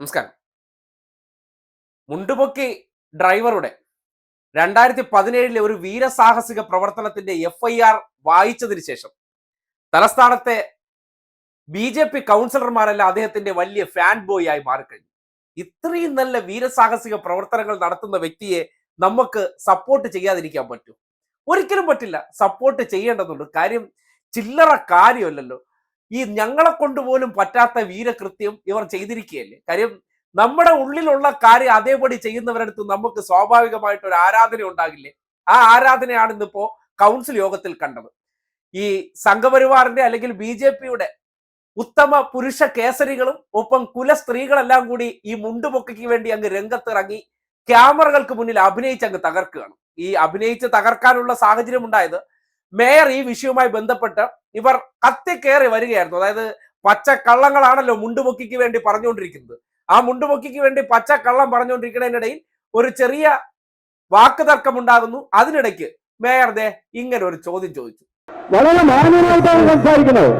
നമസ്കാരം. മുണ്ടുപൊക്കി ഡ്രൈവറുടെ രണ്ടായിരത്തി പതിനേഴിലെ ഒരു വീരസാഹസിക പ്രവർത്തനത്തിന്റെ എഫ് ഐ ആർ വായിച്ചതിന് ശേഷം തലസ്ഥാനത്തെ ബി ജെ പി കൗൺസിലർമാരെല്ലാം അദ്ദേഹത്തിന്റെ വലിയ ഫാൻ ബോയ് ആയി മാറിക്കഴിഞ്ഞു. ഇത്രയും നല്ല വീരസാഹസിക പ്രവർത്തനങ്ങൾ നടത്തുന്ന വ്യക്തിയെ നമുക്ക് സപ്പോർട്ട് ചെയ്യാതിരിക്കാൻ പറ്റും. ഒരിക്കലും പറ്റില്ല. സപ്പോർട്ട് ചെയ്യേണ്ടതുണ്ട്. കാര്യം ചില്ലറ കാര്യമല്ലല്ലോ. ഈ ഞങ്ങളെ കൊണ്ട് പോലും പറ്റാത്ത വീരകൃത്യം ഇവർ ചെയ്തിരിക്കുകയല്ലേ? കാര്യം നമ്മുടെ ഉള്ളിലുള്ള കാര്യം അതേപടി ചെയ്യുന്നവരടുത്ത് നമുക്ക് സ്വാഭാവികമായിട്ട് ഒരു ആരാധന ഉണ്ടാകില്ലേ? ആ ആരാധനയാണ് ഇന്നിപ്പോ കൗൺസിൽ യോഗത്തിൽ കണ്ടത്. ഈ സംഘപരിവാറിന്റെ അല്ലെങ്കിൽ ബി ജെ പിയുടെ ഉത്തമ പുരുഷ കേസരികളും ഒപ്പം കുല സ്ത്രീകളെല്ലാം കൂടി ഈ മുണ്ടുപൊക്കയ്ക്ക് വേണ്ടി അങ്ങ് രംഗത്തിറങ്ങി ക്യാമറകൾക്ക് മുന്നിൽ അഭിനയിച്ച് അങ്ങ് തകർക്കുകയാണ്. ഈ അഭിനയിച്ച് തകർക്കാനുള്ള സാഹചര്യം ഉണ്ടായത് മേയർ ഈ വിഷയവുമായി ബന്ധപ്പെട്ട് ഇവർ കത്തിക്കേറി വരികയായിരുന്നു. അതായത് പച്ച കള്ളങ്ങളാണല്ലോ മുണ്ടുമുക്കിക്ക് വേണ്ടി പറഞ്ഞുകൊണ്ടിരിക്കുന്നത്. ആ മുണ്ടുമുക്കിക്ക് വേണ്ടി പച്ച കള്ളം പറഞ്ഞുകൊണ്ടിരിക്കുന്നതിനിടയിൽ ഒരു ചെറിയ വാക്ക് തർക്കം ഉണ്ടാകുന്നു. അതിനിടയ്ക്ക് മേയർ ദേ ഇങ്ങനെ ഒരു ചോദ്യം ചോദിച്ചു. വളരെ മാന്യമായിട്ടാണ് സംസാരിക്കുന്നത്.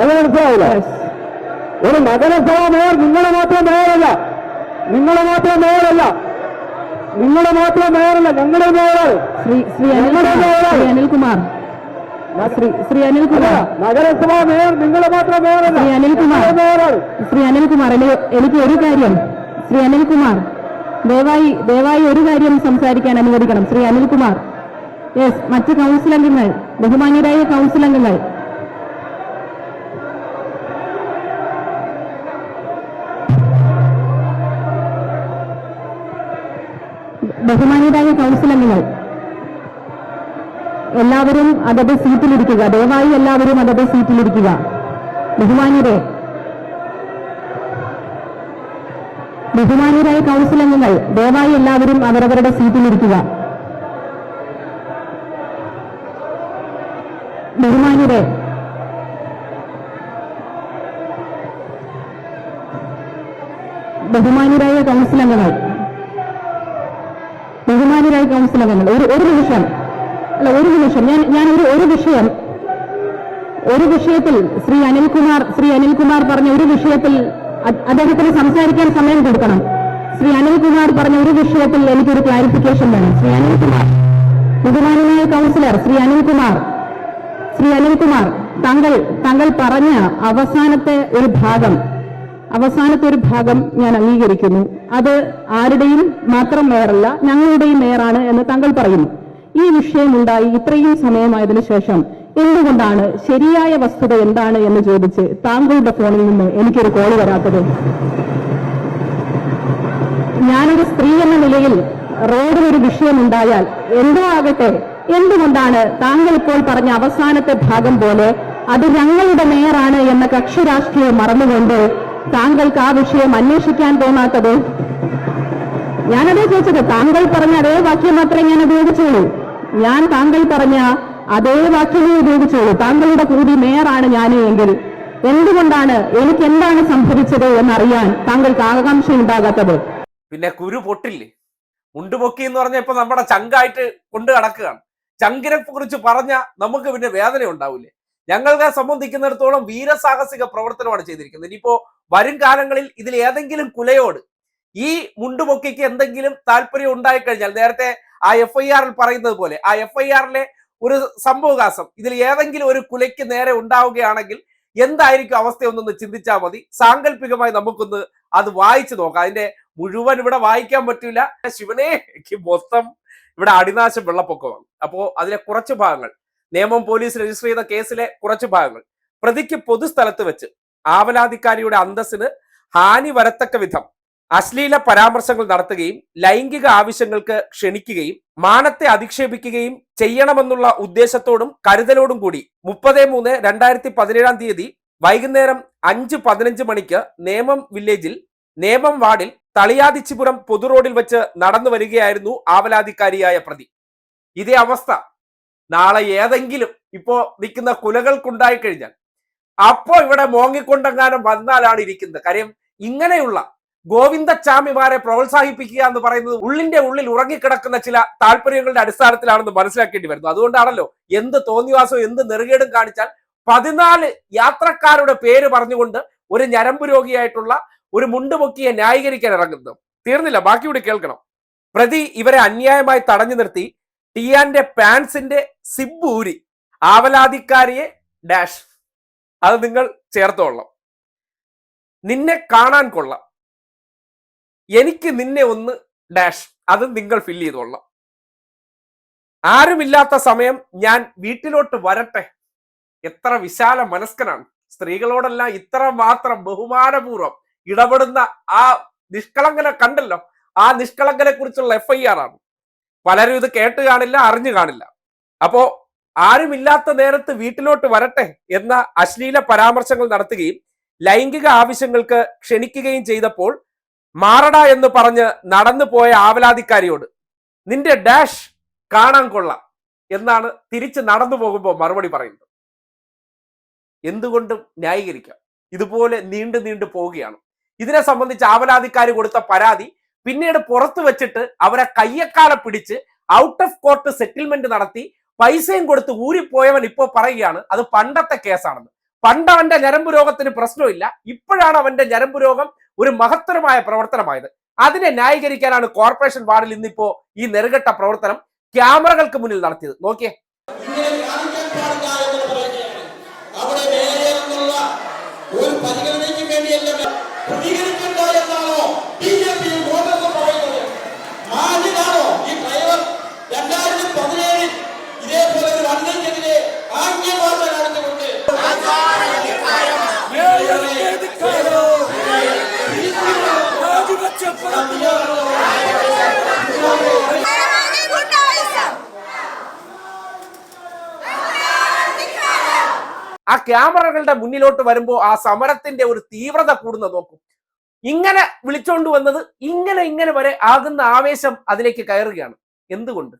അത് മനസ്സിലായില്ല? ഒരു നഗരസഭ മേയർ നിങ്ങളെ മാത്രം മേയറല്ല. നിങ്ങളെ മാത്രം മേയറല്ല. നിങ്ങളെ മാത്രം മേയറല്ല. ഞങ്ങളുടെ മേയറാണ്. ശ്രീ ശ്രീ ഞങ്ങളുടെ മേയറാണ്. അനിൽകുമാർ. ശ്രീ അനിൽകുമാർ. നഗരസഭ മേയർ നിങ്ങളെ മാത്രം മേയറല്ല ശ്രീ അനിൽകുമാർ. ശ്രീ അനിൽകുമാർ എനി- എനിക്ക് ഒരു കാര്യം. ശ്രീ അനിൽകുമാർ ദയവായി ദയവായി ഒരു കാര്യം സംസാരിക്കാൻ അനുവദിക്കണം. ശ്രീ അനിൽകുമാർ യെസ് മറ്റ് കൗൺസിൽ അംഗങ്ങൾ ബഹുമാന്യരായ കൗൺസിൽ അംഗങ്ങൾ ബഹുമാന്യരായ കൗൺസിൽ അംഗങ്ങൾ എല്ലാവരും അതത് സീറ്റിലിരിക്കുക. ദയവായി എല്ലാവരും അതത് സീറ്റിലിരിക്കുക. ബഹുമാന്യരെ. ബഹുമാനരായ കൗൺസിൽ അംഗങ്ങൾ ദയവായി എല്ലാവരും അവരവരുടെ സീറ്റിലിരിക്കുക. ബഹുമാന്യരെ. ബഹുമാനരായ കൗൺസിൽ അംഗങ്ങൾ ബഹുമാന്യരായ കൗൺസിൽ അംഗങ്ങൾ ഒരു ഒരു നിമിഷം. അല്ല ഒരു നിമിഷം. ഞാൻ ഞാൻ ഒരു ഒരു വിഷയം. ഒരു വിഷയത്തിൽ ശ്രീ അനിൽകുമാർ ശ്രീ അനിൽകുമാർ പറഞ്ഞ ഒരു വിഷയത്തിൽ അദ്ദേഹത്തിന് സംസാരിക്കാൻ സമയം കൊടുക്കണം. ശ്രീ അനിൽകുമാർ പറഞ്ഞ ഒരു വിഷയത്തിൽ എനിക്കൊരു ക്ലാരിഫിക്കേഷൻ വേണം. ശ്രീ അനിൽകുമാർ. ബഹുമാനനായ കൗൺസിലർ ശ്രീ അനിൽകുമാർ. ശ്രീ അനിൽകുമാർ താങ്കൾ താങ്കൾ പറഞ്ഞ അവസാനത്തെ ഒരു ഭാഗം അവസാനത്തെ ഒരു ഭാഗം ഞാൻ അംഗീകരിക്കുന്നു. അത് ആരുടെയും മാത്രം മേയറല്ല ഞങ്ങളുടെയും മേയറാണ് എന്ന് താങ്കൾ പറയുന്നു. ഈ വിഷയമുണ്ടായി ഇത്രയും സമയമായതിനു ശേഷം എന്തുകൊണ്ടാണ് ശരിയായ വസ്തുത എന്താണ് എന്ന് ചോദിച്ച് താങ്കളുടെ ഫോണിൽ നിന്ന് എനിക്കൊരു കോൾ വരാത്തത്? ഞാനൊരു സ്ത്രീ എന്ന നിലയിൽ റോഡിൽ ഒരു വിഷയമുണ്ടായാൽ എന്തോ ആകട്ടെ. എന്തുകൊണ്ടാണ് താങ്കൾ ഇപ്പോൾ പറഞ്ഞ അവസാനത്തെ ഭാഗം പോലെ അത് ഞങ്ങളുടെ മേയറാണ് എന്ന കക്ഷി രാഷ്ട്രീയം മറന്നുകൊണ്ട് താങ്കൾക്ക് ആ വിഷയം അന്വേഷിക്കാൻ തോന്നാത്തത്? ഞാനതേ ചോദിച്ചത് താങ്കൾ പറഞ്ഞ അതേ വാക്യം മാത്രമേ ഞാൻ ഉപയോഗിച്ചുള്ളൂ. ഞാൻ താങ്കൾ പറഞ്ഞ അതേ വാക്യമേ ഉപയോഗിച്ചുള്ളൂ. താങ്കളുടെ കൂടി മേയറാണ് ഞാൻ എങ്കിൽ എന്തുകൊണ്ടാണ് എനിക്ക് എന്താണ് സംഭവിച്ചത് എന്നറിയാൻ താങ്കൾക്ക് ആകാംക്ഷ ഉണ്ടാകാത്തത്? പിന്നെ കുരു പൊട്ടില്ലേ? മുണ്ടുപൊക്കി എന്ന് പറഞ്ഞ ഇപ്പൊ നമ്മുടെ ചങ്കായിട്ട് കൊണ്ട് കടക്കുകയാണ് ചങ്കിനെ കുറിച്ച് പറഞ്ഞ നമുക്ക് പിന്നെ വേദന ഉണ്ടാവില്ലേ ഞങ്ങളെ സംബന്ധിക്കുന്നിടത്തോളം വീരസാഹസിക പ്രവർത്തനമാണ് ചെയ്തിരിക്കുന്നത്. ഇനിയിപ്പോ വരും കാലങ്ങളിൽ ഇതിൽ ഏതെങ്കിലും കുലയോട് ഈ മുണ്ടുപൊക്കിക്ക് എന്തെങ്കിലും താല്പര്യം ഉണ്ടായിക്കഴിഞ്ഞാൽ നേരത്തെ ആ എഫ് ഐ ആറിൽ പറയുന്നത് പോലെ ആ എഫ് ഐ ആറിലെ ഒരു സംഭവകാശം ഇതിൽ ഏതെങ്കിലും ഒരു കുലയ്ക്ക് നേരെ ഉണ്ടാവുകയാണെങ്കിൽ എന്തായിരിക്കും അവസ്ഥയൊന്നൊന്ന് ചിന്തിച്ചാൽ മതി. സാങ്കല്പികമായി നമുക്കൊന്ന് അത് വായിച്ചു നോക്കാം. അതിന്റെ മുഴുവൻ ഇവിടെ വായിക്കാൻ പറ്റില്ല. ശിവനെ മൊത്തം ഇവിടെ അടിനാശം വെള്ളപ്പൊക്കമാണ്. അപ്പോ അതിലെ കുറച്ച് ഭാഗങ്ങൾ നിയമം പോലീസ് രജിസ്റ്റർ ചെയ്ത കേസിലെ കുറച്ച് ഭാഗങ്ങൾ പ്രതിക്ക് പൊതുസ്ഥലത്ത് വെച്ച് ആവലാധികാരിയുടെ അന്തസ്സിന് ഹാനി വരത്തക്ക വിധം അശ്ലീല പരാമർശങ്ങൾ നടത്തുകയും ലൈംഗിക ആവശ്യങ്ങൾക്ക് ക്ഷണിക്കുകയും മാനത്തെ അധിക്ഷേപിക്കുകയും ചെയ്യണമെന്നുള്ള ഉദ്ദേശത്തോടും കരുതലോടും കൂടി മുപ്പത് മൂന്ന് രണ്ടായിരത്തി പതിനേഴാം തീയതി വൈകുന്നേരം അഞ്ച് പതിനഞ്ച് മണിക്ക് നേമം വില്ലേജിൽ നേമം വാർഡിൽ തളിയാതിച്ചിപുരം പൊതു റോഡിൽ വെച്ച് നടന്നു വരികയായിരുന്നു ആവലാധികാരിയായ പ്രതി. ഇതേ അവസ്ഥ. നാളെ ഏതെങ്കിലും ഇപ്പോ നിൽക്കുന്ന കുലകൾക്കുണ്ടായി കഴിഞ്ഞാൽ അപ്പോ ഇവിടെ മോങ്ങിക്കൊണ്ടെങ്ങാനും വന്നാലാണ് ഇരിക്കുന്നത്. കാര്യം ഇങ്ങനെയുള്ള ഗോവിന്ദച്ചാമിമാരെ പ്രോത്സാഹിപ്പിക്കുക എന്ന് പറയുന്നത് ഉള്ളിന്റെ ഉള്ളിൽ ഉറങ്ങിക്കിടക്കുന്ന ചില താല്പര്യങ്ങളുടെ അടിസ്ഥാനത്തിലാണെന്ന് മനസ്സിലാക്കേണ്ടി വരുന്നു. അതുകൊണ്ടാണല്ലോ എന്ത് തോന്നിവാസവും എന്ത് നെറുകേടും കാണിച്ചാൽ പതിനാല് യാത്രക്കാരുടെ പേര് പറഞ്ഞുകൊണ്ട് ഒരു ഞരമ്പ് രോഗിയായിട്ടുള്ള ഒരു മുണ്ടുമുക്കിയെ ന്യായീകരിക്കാൻ ഇറങ്ങുന്നത്. തീർന്നില്ല ബാക്കി കൂടി കേൾക്കണം. പ്രതി ഇവരെ അന്യായമായി തടഞ്ഞു നിർത്തി. ടിയാന്റെ പാൻസിന്റെ സിബ്ബൂരി ഊരി ആവലാതിക്കാരിയെ ഡാഷ്. അത് നിങ്ങൾ ചേർത്തോളാം നിന്നെ കാണാൻ കൊള്ളാം. എനിക്ക് നിന്നെ ഒന്ന് ഡാഷ് അത് നിങ്ങൾ ഫില്ല് ചെയ്തോളാം ആരുമില്ലാത്ത സമയം ഞാൻ വീട്ടിലോട്ട് വരട്ടെ. എത്ര വിശാല മനസ്കനാണ്. സ്ത്രീകളോടെല്ലാം ഇത്ര മാത്രം ബഹുമാനപൂർവം ഇടപെടുന്ന ആ നിഷ്കളങ്കനെ കണ്ടല്ലോ. ആ നിഷ്കളങ്കനെ കുറിച്ചുള്ള എഫ് ഐ ആർ ആണ്. പലരും ഇത് കേട്ട് കാണില്ല അറിഞ്ഞു കാണില്ല. അപ്പോ ആരുമില്ലാത്ത നേരത്ത് വീട്ടിലോട്ട് വരട്ടെ എന്ന അശ്ലീല പരാമർശങ്ങൾ നടത്തുകയും ലൈംഗിക ആവശ്യങ്ങൾക്ക് ക്ഷണിക്കുകയും ചെയ്തപ്പോൾ മാറട എന്ന് പറഞ്ഞ് നടന്നു പോയ ആവലാതിക്കാരിയോട് നിന്റെ ഡാഷ് കാണാൻ കൊള്ളാം എന്നാണ് തിരിച്ച് നടന്നു പോകുമ്പോൾ മറുപടി പറയുന്നത്. എന്തുകൊണ്ടും ന്യായീകരിക്കാം. ഇതുപോലെ നീണ്ടു നീണ്ടു പോവുകയാണ്. ഇതിനെ സംബന്ധിച്ച് ആവലാതിക്കാരി കൊടുത്ത പരാതി പിന്നീട് പുറത്തു വെച്ചിട്ട് അവരെ കയ്യക്കാലെ പിടിച്ച് ഔട്ട് ഓഫ് കോർട്ട് സെറ്റിൽമെന്റ് നടത്തി പൈസയും കൊടുത്ത് ഊരിപ്പോയവൻ ഇപ്പോൾ പറയുകയാണ് അത് പണ്ടത്തെ കേസാണെന്ന്. പണ്ട് അവന്റെ ഞരമ്പ് രോഗത്തിന് പ്രശ്നമില്ല. ഇപ്പോഴാണ് അവന്റെ ഞരമ്പ് രോഗം ഒരു മഹത്തരമായ പ്രവർത്തനമായത്. അതിനെ ന്യായീകരിക്കാനാണ് കോർപ്പറേഷൻ വാർഡിൽ ഇന്നിപ്പോ ഈ നെറുകെട്ട പ്രവർത്തനം ക്യാമറകൾക്ക് മുന്നിൽ നടത്തിയത്. നോക്കിയേ. ഒരു പരിഗണനയ്ക്ക് വേണ്ടിയല്ല പ്രതികരിക്കണ്ട എന്നാണോ ബി ജെ പി കോൺഗ്രസ് പറയുന്നത് മാന്യനാണോ ഈ ഡ്രൈവർ രണ്ടായിരത്തി പതിനേഴിൽ ഇതേപോലെ ഒരു വണ്ടിക്കെതിരെ ആംഗ്യഭാഷ കാണിച്ചുകൊണ്ട് ഭയങ്കര ഗുണ്ടായിസം ആ ക്യാമറകളുടെ മുന്നിലോട്ട് വരുമ്പോൾ ആ സമരത്തിന്റെ ഒരു തീവ്രത കൂടുന്ന നോക്കും. ഇങ്ങനെ വിളിച്ചോണ്ട് വന്നത് ഇങ്ങനെ ഇങ്ങനെ വരെ ആകുന്ന ആവേശം അതിലേക്ക് കയറുകയാണ്. എന്തുകൊണ്ട്?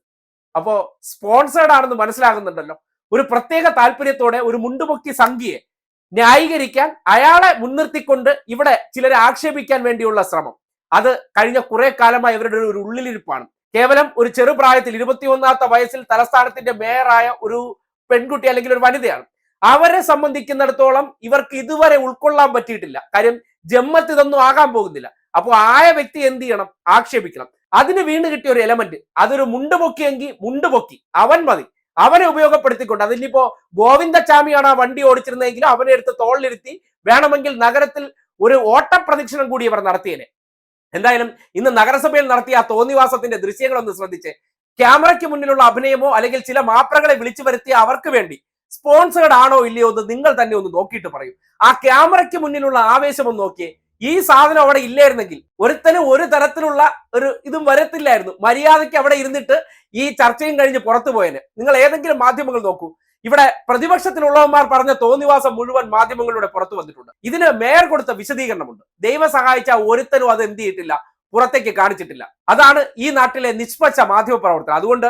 അപ്പോ സ്പോൺസേഡ് ആണെന്ന് മനസ്സിലാകുന്നുണ്ടല്ലോ. ഒരു പ്രത്യേക താല്പര്യത്തോടെ ഒരു മുണ്ടുപൊക്കി സംഖ്യയെ ന്യായീകരിക്കാൻ അയാളെ മുൻനിർത്തിക്കൊണ്ട് ഇവിടെ ചിലരെ ആക്ഷേപിക്കാൻ വേണ്ടിയുള്ള ശ്രമം. അത് കഴിഞ്ഞ കുറെ കാലമായി ഇവരുടെ ഒരു ഉള്ളിലിരിപ്പാണ്. കേവലം ഒരു ചെറുപ്രായത്തിൽ ഇരുപത്തിയൊന്നാമത്തെ വയസ്സിൽ തലസ്ഥാനത്തിന്റെ മേയറായ ഒരു പെൺകുട്ടി അല്ലെങ്കിൽ ഒരു വനിതയാണ്. അവരെ സംബന്ധിക്കുന്നിടത്തോളം ഇവർക്ക് ഇതുവരെ ഉൾക്കൊള്ളാൻ പറ്റിയിട്ടില്ല. കാര്യം ജമ്മത്ത് ഇതൊന്നും ആകാൻ പോകുന്നില്ല. അപ്പോൾ ആയ വ്യക്തി എന്ത് ചെയ്യണം? ആക്ഷേപിക്കണം. അതിന് വീണ് കിട്ടിയ ഒരു എലമെന്റ് അതൊരു മുണ്ടുപൊക്കിയെങ്കിൽ മുണ്ടുപൊക്കി അവൻ മതി. അവനെ ഉപയോഗപ്പെടുത്തിക്കൊണ്ട് അതിനിപ്പോ ഗോവിന്ദച്ചാമിയാണ് ആ വണ്ടി ഓടിച്ചിരുന്നതെങ്കിലും അവനെ എടുത്ത് തോളിലിരുത്തി വേണമെങ്കിൽ നഗരത്തിൽ ഒരു ഓട്ടപ്രദക്ഷിണം കൂടി ഇവർ നടത്തിയേനെ. എന്തായാലും ഇന്ന് നഗരസഭയിൽ നടത്തിയ ആ തോന്നിവാസത്തിന്റെ ദൃശ്യങ്ങളൊന്ന് ശ്രദ്ധിച്ച്. ക്യാമറയ്ക്ക് മുന്നിലുള്ള അഭിനയമോ അല്ലെങ്കിൽ ചില മാപ്രകളെ വിളിച്ചു വരുത്തിയ അവർക്ക് വേണ്ടി സ്പോൺസേഡ് ആണോ ഇല്ലയോ എന്ന് നിങ്ങൾ തന്നെ ഒന്ന് നോക്കിയിട്ട് പറയും. ആ ക്യാമറയ്ക്ക് മുന്നിലുള്ള ആവേശം ഒന്ന് നോക്കിയേ. ഈ സാധനം അവിടെ ഇല്ലായിരുന്നെങ്കിൽ ഒരുത്തനും ഒരു തരത്തിലുള്ള ഒരു ഇതും വരത്തില്ലായിരുന്നു. മര്യാദയ്ക്ക് അവിടെ ഇരുന്നിട്ട് ഈ ചർച്ചയും കഴിഞ്ഞ് പുറത്തു പോയതിന് നിങ്ങൾ ഏതെങ്കിലും മാധ്യമങ്ങൾ നോക്കൂ. ഇവിടെ പ്രതിപക്ഷത്തിലുള്ളവന്മാർ പറഞ്ഞ തോന്നിവാസം മുഴുവൻ മാധ്യമങ്ങളിലൂടെ പുറത്തു വന്നിട്ടുണ്ട്. ഇതിന് മേയർ കൊടുത്ത വിശദീകരണമുണ്ട്. ദൈവം സഹായിച്ച ഒരുത്തനും അത് എന്ത് ചെയ്തിട്ടില്ല പുറത്തേക്ക് കാണിച്ചിട്ടില്ല. അതാണ് ഈ നാട്ടിലെ നിഷ്പക്ഷ മാധ്യമ പ്രവർത്തനം അതുകൊണ്ട്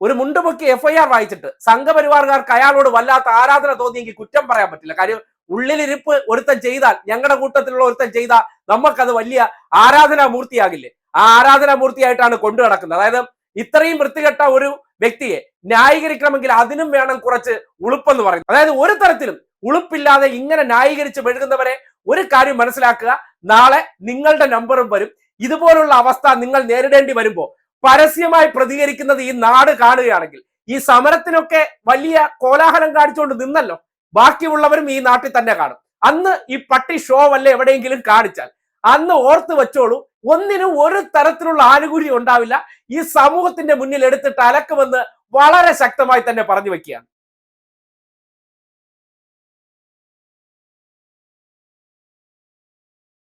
ഒരു മുണ്ടുപൊക്കി എഫ്ഐആർ വായിച്ചിട്ട് സംഘപരിവാറുകാർക്ക് അയാളോട് വല്ലാത്ത ആരാധന തോന്നിയെങ്കിൽ കുറ്റം പറയാൻ പറ്റില്ല. കാര്യം ഉള്ളിലിരിപ്പ് ഒരുത്തൻ ചെയ്താൽ ഞങ്ങളുടെ കൂട്ടത്തിലുള്ള ഒരുത്തൻ ചെയ്താൽ നമുക്കത് വലിയ ആരാധനാ മൂർത്തിയാകില്ലേ ആ ആരാധനാ മൂർത്തിയായിട്ടാണ് കൊണ്ടു നടക്കുന്നത് അതായത് ഇത്രയും വൃത്തികെട്ട ഒരു വ്യക്തിയെ ന്യായീകരിക്കണമെങ്കിൽ അതിനും വേണം കുറച്ച് ഉളുപ്പെന്ന് പറയുന്നത്. അതായത് ഒരു തരത്തിലും ഉളുപ്പില്ലാതെ ഇങ്ങനെ ന്യായീകരിച്ച് മെഴുകുന്നവരെ ഒരു കാര്യം മനസ്സിലാക്കുക. നാളെ നിങ്ങളുടെ നമ്പറും വരും. ഇതുപോലുള്ള അവസ്ഥ നിങ്ങൾ നേരിടേണ്ടി വരുമ്പോൾ പരസ്യമായി പ്രതികരിക്കുന്നത് ഈ നാട് കാണുകയാണെങ്കിൽ ഈ സമരത്തിനൊക്കെ വലിയ കോലാഹലം കാണിച്ചുകൊണ്ട് നിന്നല്ലോ. ബാക്കിയുള്ളവരും ഈ നാട്ടിൽ തന്നെ കാണും. അന്ന് ഈ പട്ടി ഷോ വല്ല എവിടെയെങ്കിലും കാണിച്ചാൽ. അന്ന് ഓർത്ത് വെച്ചോളൂ ഒന്നിനും ഒരു തരത്തിലുള്ള ആനുകൂല്യം ഉണ്ടാവില്ല. ഈ സമൂഹത്തിന്റെ മുന്നിൽ എടുത്തിട്ട് അലക്കുമെന്ന് വളരെ ശക്തമായി തന്നെ പറഞ്ഞു വെക്കുകയാണ്.